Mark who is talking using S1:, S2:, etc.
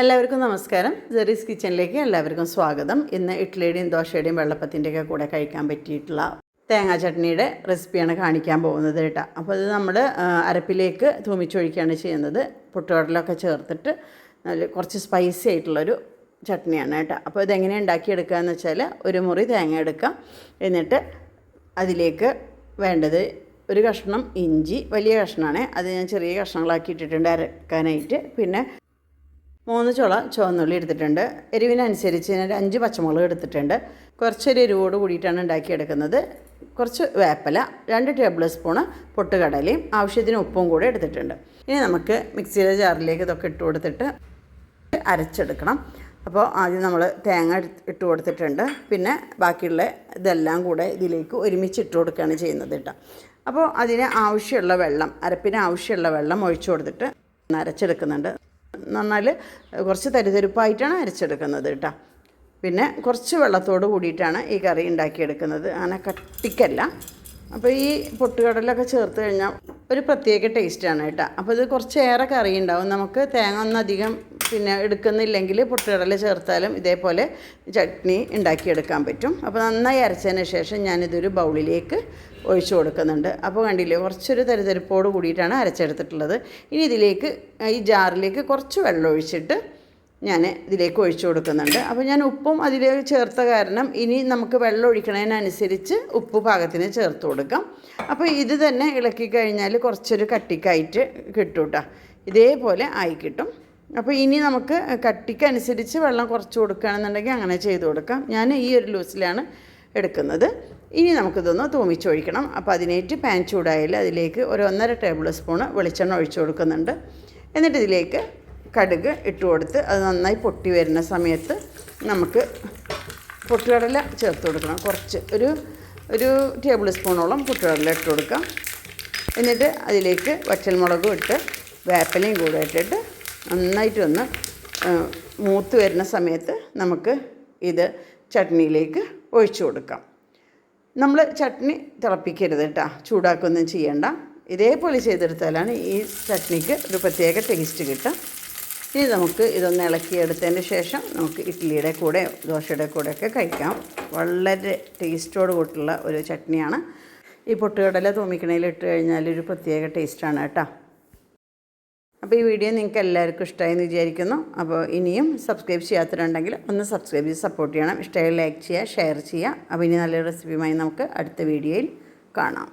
S1: എല്ലാവർക്കും നമസ്കാരം. ജെറീസ് കിച്ചണിലേക്ക് എല്ലാവർക്കും സ്വാഗതം. ഇന്ന് ഇഡ്ഡലിയുടെയും ദോശയുടെയും വെള്ളപ്പത്തിന്റെയൊക്കെ കൂടെ കഴിക്കാൻ പറ്റിയിട്ടുള്ള തേങ്ങാ ചട്നിയുടെ റെസിപ്പിയാണ് കാണിക്കാൻ പോകുന്നത് കേട്ടോ. അപ്പോൾ ഇത് നമ്മൾ അരപ്പിലേക്ക് തൂമിച്ചൊഴിക്കുകയാണ് ചെയ്യുന്നത്. പുട്ടുകടലൊക്കെ ചേർത്തിട്ട് നല്ല കുറച്ച് സ്പൈസി ആയിട്ടുള്ളൊരു ചട്നിയാണ് കേട്ടോ. അപ്പോൾ ഇതെങ്ങനെ ഉണ്ടാക്കിയെടുക്കുക എന്ന് വെച്ചാൽ ഒരു മുറി തേങ്ങ എടുക്കാം. എന്നിട്ട് അതിലേക്ക് വേണ്ടത് ഒരു കഷ്ണം ഇഞ്ചി വലിയ കഷ്ണമാണ്. അത് ഞാൻ ചെറിയ കഷ്ണങ്ങളാക്കി ഇട്ടിട്ടുണ്ട് അരക്കാനായിട്ട്. പിന്നെ മൂന്ന് ചുള ചുവന്നുള്ളി എടുത്തിട്ടുണ്ട്. എരിവിനനുസരിച്ച് ഞാൻ ഒരു അഞ്ച് പച്ചമുളക് എടുത്തിട്ടുണ്ട്. കുറച്ചൊരു എരിവോട് കൂടിയിട്ടാണ് ഉണ്ടാക്കിയെടുക്കുന്നത്. കുറച്ച് വേപ്പല രണ്ട് ടേബിൾ സ്പൂണ് പൊട്ടുകടലയും ആവശ്യത്തിന് ഉപ്പും കൂടെ എടുത്തിട്ടുണ്ട്. ഇനി നമുക്ക് മിക്സിയിലെ ജാറിലേക്ക് ഇതൊക്കെ ഇട്ട് കൊടുത്തിട്ട് അരച്ചെടുക്കണം. അപ്പോൾ ആദ്യം നമ്മൾ തേങ്ങ ഇട്ട് കൊടുത്തിട്ടുണ്ട്. പിന്നെ ബാക്കിയുള്ള ഇതെല്ലാം കൂടെ ഇതിലേക്ക് ഒരുമിച്ച് ഇട്ട് കൊടുക്കുകയാണ് ചെയ്യുന്നത് കേട്ടോ. അപ്പോൾ അതിന് ആവശ്യമുള്ള വെള്ളം അരപ്പിന് ആവശ്യമുള്ള വെള്ളം ഒഴിച്ചു കൊടുത്തിട്ട് അരച്ചെടുക്കുന്നുണ്ട്. എന്ന് പറഞ്ഞാൽ കുറച്ച് തരിതരിപ്പായിട്ടാണ് അരച്ചെടുക്കുന്നത് കേട്ടോ. പിന്നെ കുറച്ച് വെള്ളത്തോട് കൂടിയിട്ടാണ് ഈ കറി ഉണ്ടാക്കിയെടുക്കുന്നത്. അങ്ങനെ കട്ടിക്കല്ല. അപ്പോൾ ഈ പൊട്ടുകടലൊക്കെ ചേർത്ത് കഴിഞ്ഞാൽ ഒരു പ്രത്യേക ടേസ്റ്റാണ് കേട്ടോ. അപ്പോൾ ഇത് കുറച്ചേറെ കറി ഉണ്ടാവും. നമുക്ക് തേങ്ങ ഒന്നധികം പിന്നെ എടുക്കുന്നില്ലെങ്കിൽ പൊട്ടുകടല ചേർത്താലും ഇതേപോലെ ചട്നി ഉണ്ടാക്കിയെടുക്കാൻ പറ്റും. അപ്പോൾ നന്നായി അരച്ചതിന് ശേഷം ഞാനിതൊരു ബൗളിലേക്ക് ഒഴിച്ചു കൊടുക്കുന്നുണ്ട്. അപ്പോൾ കണ്ടില്ലേ കുറച്ചൊരു തരിതരിപ്പോട് കൂടിയിട്ടാണ് അരച്ചെടുത്തിട്ടുള്ളത്. ഇനി ഇതിലേക്ക് ഈ ജാറിലേക്ക് കുറച്ച് വെള്ളം ഒഴിച്ചിട്ട് ഞാൻ ഇതിലേക്ക് ഒഴിച്ചു കൊടുക്കുന്നുണ്ട്. അപ്പോൾ ഞാൻ ഉപ്പും അതിലേക്ക് ചേർത്ത കാരണം ഇനി നമുക്ക് വെള്ളം ഒഴിക്കണതിനനുസരിച്ച് ഉപ്പ് പാകത്തിന് ചേർത്ത് കൊടുക്കാം. അപ്പോൾ ഇത് തന്നെ ഇളക്കി കഴിഞ്ഞാൽ കുറച്ചൊരു കട്ടിക്കായിട്ട് കിട്ടും കേട്ടോ. ഇതേപോലെ ആയി കിട്ടും. അപ്പോൾ ഇനി നമുക്ക് കട്ടിക്കനുസരിച്ച് വെള്ളം കുറച്ച് കൊടുക്കുകയാണെന്നുണ്ടെങ്കിൽ അങ്ങനെ ചെയ്ത് കൊടുക്കാം. ഞാൻ ഈ ഒരു ലൂസിലാണ് എടുക്കുന്നത്. ഇനി നമുക്കിതൊന്ന് തൂമിച്ചൊഴിക്കണം. അപ്പോൾ അതിനേറ്റ് പാൻ ചൂടായാൽ അതിലേക്ക് ഒരു ഒന്നര ടേബിൾ സ്പൂണ് വെളിച്ചെണ്ണ ഒഴിച്ചു കൊടുക്കുന്നുണ്ട്. എന്നിട്ട് ഇതിലേക്ക് കടുക് ഇട്ട് കൊടുത്ത് അത് നന്നായി പൊട്ടി വരുന്ന സമയത്ത് നമുക്ക് പൊട്ടുകടല ചേർത്ത് കൊടുക്കണം. കുറച്ച് ഒരു ഒരു ടേബിൾ സ്പൂണോളം പൊട്ടുകടല ഇട്ട് കൊടുക്കാം. എന്നിട്ട് അതിലേക്ക് വറ്റൽമുളകും ഇട്ട് വേപ്പലയും കൂടെ ഇട്ടിട്ട് നന്നായിട്ട് ഒന്ന് മൂത്ത് വരുന്ന സമയത്ത് നമുക്ക് ഇത് ചട്നിയിലേക്ക് ഒഴിച്ചു കൊടുക്കാം. നമ്മൾ ചട്നി തിളപ്പിക്കരുത് കേട്ടോ. ചൂടാക്കൊന്നും ചെയ്യണ്ട. ഇതേപോലെ ചെയ്തെടുത്താലാണ് ഈ ചട്നിക്ക് ഒരു പ്രത്യേക ടേസ്റ്റ് കിട്ടുക. ഇനി നമുക്ക് ഇതൊന്ന് ഇളക്കിയെടുത്തതിന് ശേഷം നമുക്ക് ഇഡ്ഡലിയുടെ കൂടെ ദോശയുടെ ഒക്കെ കഴിക്കാം. വളരെ ടേസ്റ്റോട് കൂട്ടുള്ള ഒരു ചട്നിയാണ്. ഈ പൊട്ടുകടല തൂമിക്കണയിൽ ഇട്ട് കഴിഞ്ഞാൽ ഒരു പ്രത്യേക ടേസ്റ്റാണ് കേട്ടോ. അപ്പോൾ ഈ വീഡിയോ നിങ്ങൾക്ക് എല്ലാവർക്കും ഇഷ്ടമായി എന്ന് വിചാരിക്കുന്നു. അപ്പോൾ ഇനിയും സബ്സ്ക്രൈബ് ചെയ്യാത്തവരുണ്ടെങ്കിൽ ഒന്ന് സബ്സ്ക്രൈബ് ചെയ്ത് സപ്പോർട്ട് ചെയ്യണം. ഇഷ്ടമായി ലൈക്ക് ചെയ്യുക ഷെയർ ചെയ്യുക. അപ്പോൾ ഇനി നല്ലൊരു റെസിപ്പിയുമായി നമുക്ക് അടുത്ത വീഡിയോയിൽ കാണാം.